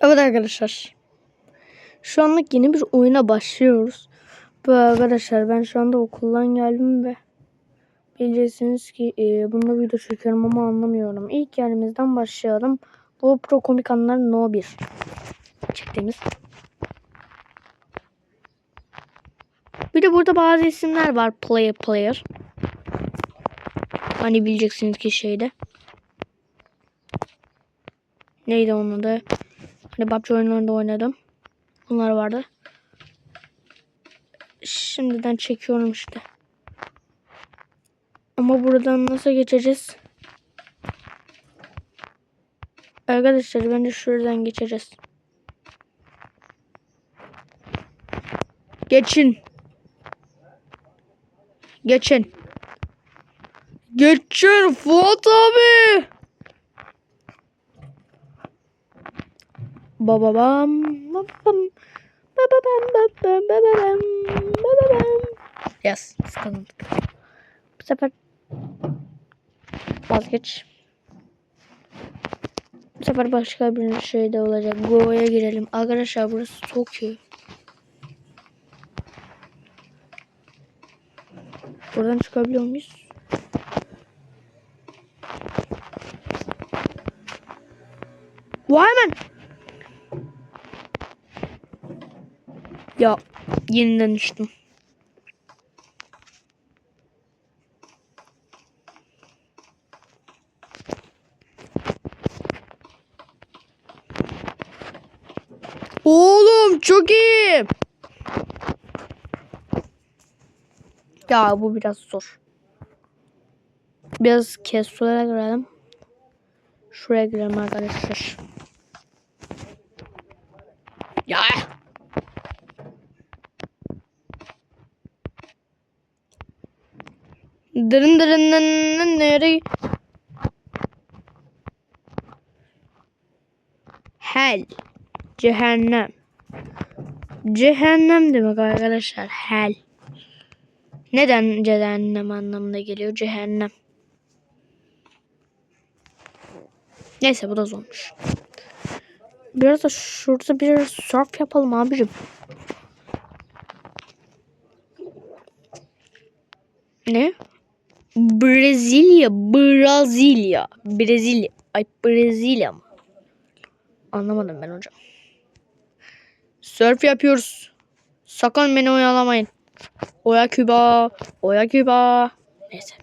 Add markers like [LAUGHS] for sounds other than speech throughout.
Evet arkadaşlar. Şu anlık yeni bir oyuna başlıyoruz. Bu arkadaşlar ben şu anda okuldan geldim ve bileceksiniz ki e, bunda video çekiyorum ama anlamıyorum. İlk yerimizden başlayalım. Bu Pro Komik Anlar No 1. Çektiğimiz. Bir de burada bazı isimler var. Player Player. Hani bileceksiniz ki şeyde. Neydi onun adı? Hani PUBG oyunlarında oynadım. Bunlar vardı. Şimdiden çekiyorum işte. Ama buradan nasıl geçeceğiz? Arkadaşlar bence şuradan geçeceğiz. Geçin. Geçin. Geçin Fuat abi. Bababam babam bababam babam babam babam Yes, kazandık. Bu sefer vazgeç. Bu sefer başka bir şey de olacak. Go'ya girelim. Arkadaşlar burası Tokyo. Buradan çıkabiliyor muyuz? Vay hemen. Ya yeniden düştüm. Oğlum çok iyi. Ya bu biraz zor. Biraz kesulere girelim. Şuraya girelim arkadaşlar. Ya. Dırın dırın nereye? Hell. Cehennem. Cehennem demek arkadaşlar. Hell. Neden cehennem anlamına geliyor? Cehennem. Neyse bu da zormuş. Biraz da şurada bir surf yapalım abicim. Ne? Brezilya, Brezilya, Brezilya. Ay Brezilya mı? Anlamadım ben hocam. Surf yapıyoruz. Sakın beni oyalamayın. Oya Küba, Oya Küba. Neyse.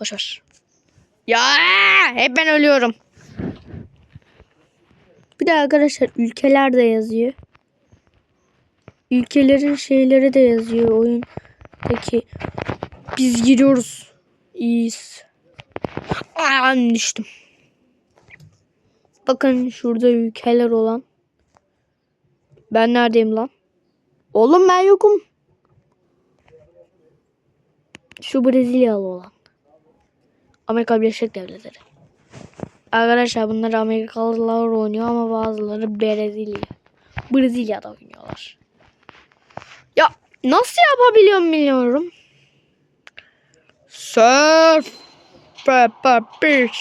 Boş ver. Ya hep ben ölüyorum. Bir de arkadaşlar ülkeler de yazıyor. Ülkelerin şeyleri de yazıyor oyundaki. Biz giriyoruz. İyiyiz. Düştüm. Bakın şurada ülkeler olan. Ben neredeyim lan? Oğlum ben yokum. Şu Brezilyalı olan. Amerika Birleşik Devletleri. Arkadaşlar bunlar Amerikalılar oynuyor ama bazıları Brezilya. Brezilya'da oynuyorlar. Ya nasıl yapabiliyorum bilmiyorum. Surf Peppa Beach.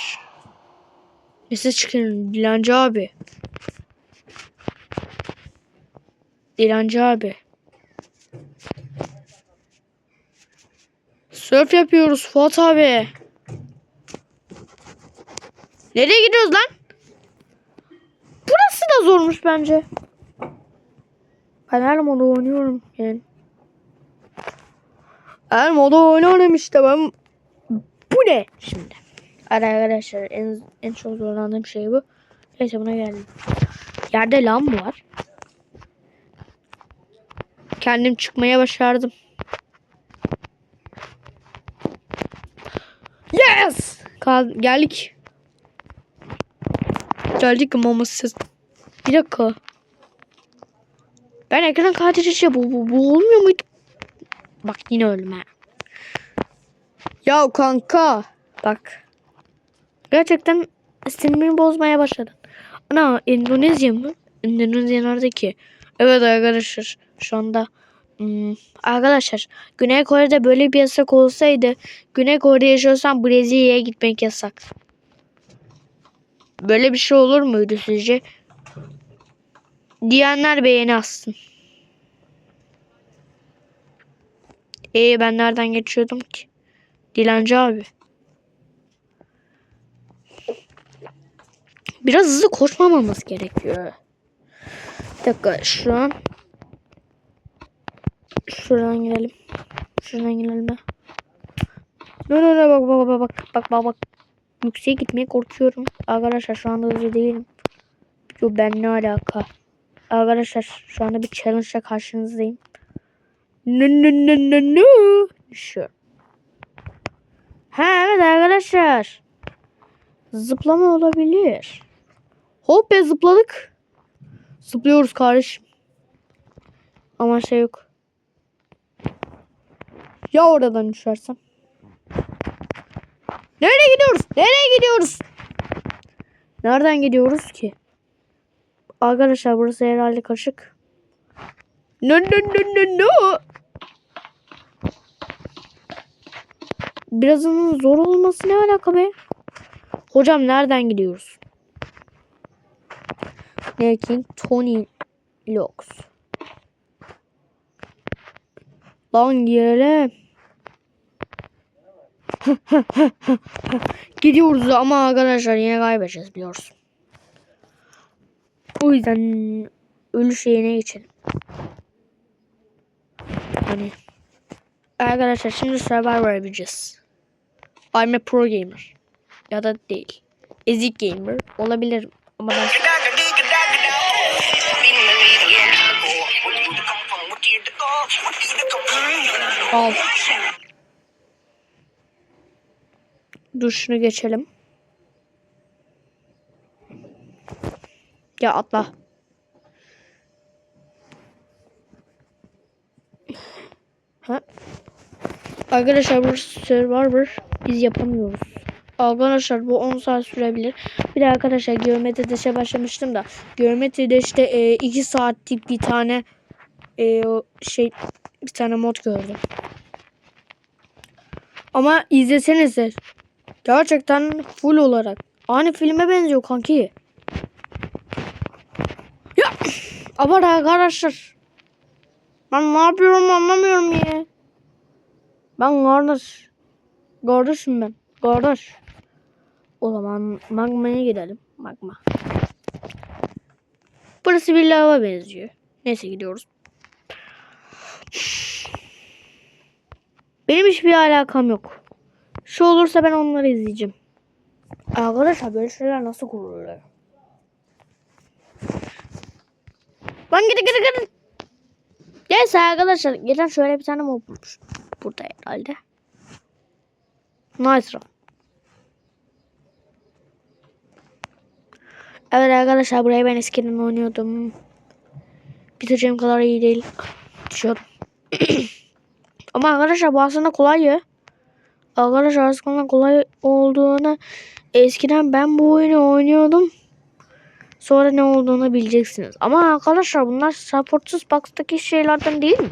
Ne ses çıkarın Dilancı abi. Dilancı abi. Surf yapıyoruz Fuat abi. Nereye gidiyoruz lan? Burası da zormuş bence. Ben her moda oynuyorum yani. Her moda oynuyorum işte ben. Bu ne şimdi? Arkadaşlar en, en çok zorlandığım şey bu. Neyse buna geldim. Yerde lan var? Kendim çıkmaya başardım. Yes! Kal geldik. Geldik ama siz. Bir dakika. Ben ekran şey bu, bu, bu olmuyor muydu? Bak yine ha. Ya kanka. Bak. Gerçekten sinirimi bozmaya başladın. Ana Endonezya mı? Endonezyalardaki. Evet arkadaşlar şu anda hmm, arkadaşlar Güney Kore'de böyle bir yasak olsaydı Güney Kore'de yaşıyorsan Brezilya'ya gitmek yasak. Böyle bir şey olur muydu sizce? Diyenler beğeni assın. Ee ben nereden geçiyordum ki? Dilenci abi. Biraz hızlı koşmamamız gerekiyor. Bir dakika şu an şuradan girelim. Şuradan girelim. No no no bak bak bak bak bak bak bak. Yükseğe gitmeye korkuyorum. Arkadaşlar şu anda hızlı değilim. Yo ben ne alaka? Arkadaşlar şu anda bir challenge ile karşınızdayım. No no no no no. Şu. Ha evet arkadaşlar. Zıplama olabilir. Hop be zıpladık. Zıplıyoruz kardeşim. Ama şey yok. Ya oradan düşersem? Nereye gidiyoruz? Nereye gidiyoruz? Nereden gidiyoruz ki? Arkadaşlar burası herhalde kaşık. No no no no no. Birazının zor olması ne alaka be? Hocam nereden gidiyoruz? Lakin Tony Lox. Lan girelim. [LAUGHS] Gidiyoruz ama arkadaşlar yine kaybedeceğiz biliyorsun. O yüzden ölü şeyine geçelim. Hani arkadaşlar şimdi Survivor yapacağız. I'm a pro gamer. Ya da değil. Ezik gamer olabilir ama ben al. Dur geçelim. Ya atla. Ha? Arkadaşlar bu Survivor biz yapamıyoruz. Arkadaşlar bu 10 saat sürebilir. Bir de arkadaşlar geometride şey başlamıştım da geometride işte 2 saatlik bir tane e, şey bir tane mod gördüm. Ama izlesenize gerçekten full olarak aynı filme benziyor kanki. Ya abar arkadaşlar. Ben ne yapıyorum anlamıyorum ya. Ben kardeş. Kardeşim ben. Kardeş. O zaman magmaya gidelim. Magma. Burası bir lava benziyor. Neyse gidiyoruz. Benim hiçbir alakam yok. Şu olursa ben onları izleyeceğim. Arkadaşlar böyle şeyler nasıl kuruluyor? Lan gidin gidin gidin. Neyse arkadaşlar geçen şöyle bir tane mob bulmuş. Burada herhalde. Nice. Evet arkadaşlar burayı ben eskiden oynuyordum. Bitireceğim kadar iyi değil. Düşüyorum. [CLEARS THROAT] Ama arkadaşlar bu aslında kolay ya. Arkadaşlar aslında kolay olduğunu eskiden ben bu oyunu oynuyordum. Sonra ne olduğunu bileceksiniz. Ama arkadaşlar bunlar supportsuz box'taki şeylerden değil mi?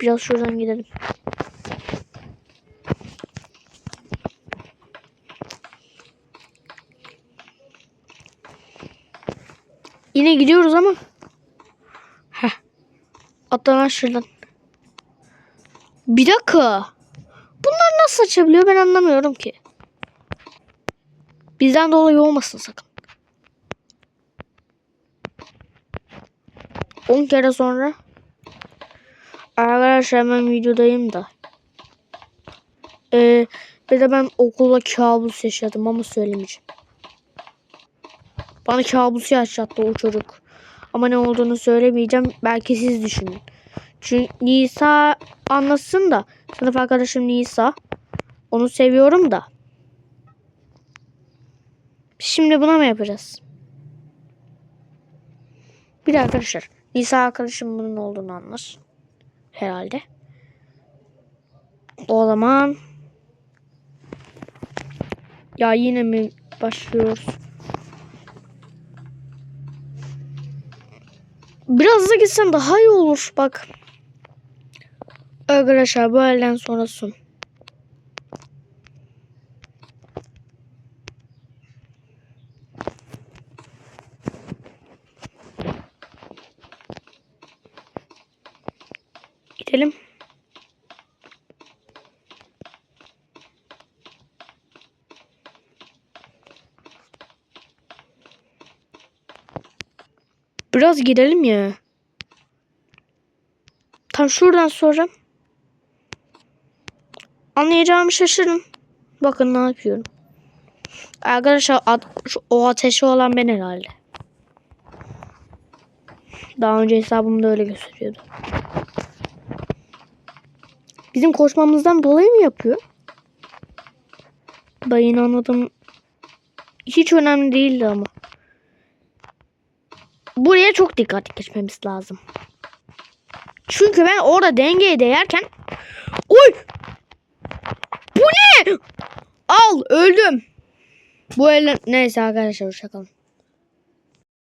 Biraz şuradan gidelim. Yine gidiyoruz ama. Heh. Atlanan şuradan. Bir dakika. Bunlar nasıl açabiliyor ben anlamıyorum ki. Bizden dolayı olmasın sakın. 10 kere sonra Arkadaşlar ben videodayım da. Ee, bir de ben okulda kabus yaşadım ama söylemeyeceğim. Bana kabus yaşattı o çocuk. Ama ne olduğunu söylemeyeceğim. Belki siz düşünün. Çünkü Nisa anlasın da. Sınıf arkadaşım Nisa. Onu seviyorum da. Şimdi buna mı yapacağız? Bir de arkadaşlar. Nisa arkadaşım bunun olduğunu anlar. Herhalde. O zaman ya yine mi başlıyoruz? Biraz da gitsen daha iyi olur bak. Arkadaşlar bu elden sonrası. Gidelim. Biraz gidelim ya. Tam şuradan soracağım. Anlayacağımı şaşırın. Bakın ne yapıyorum. Arkadaşlar o ateşi olan ben herhalde. Daha önce hesabımda öyle gösteriyordu. Bizim koşmamızdan dolayı mı yapıyor? Ben anladım. Hiç önemli değildi ama. Buraya çok dikkatli geçmemiz lazım. Çünkü ben orada dengeye değerken Oy! Bu ne? Al öldüm. Bu el neyse arkadaşlar hoşçakalın.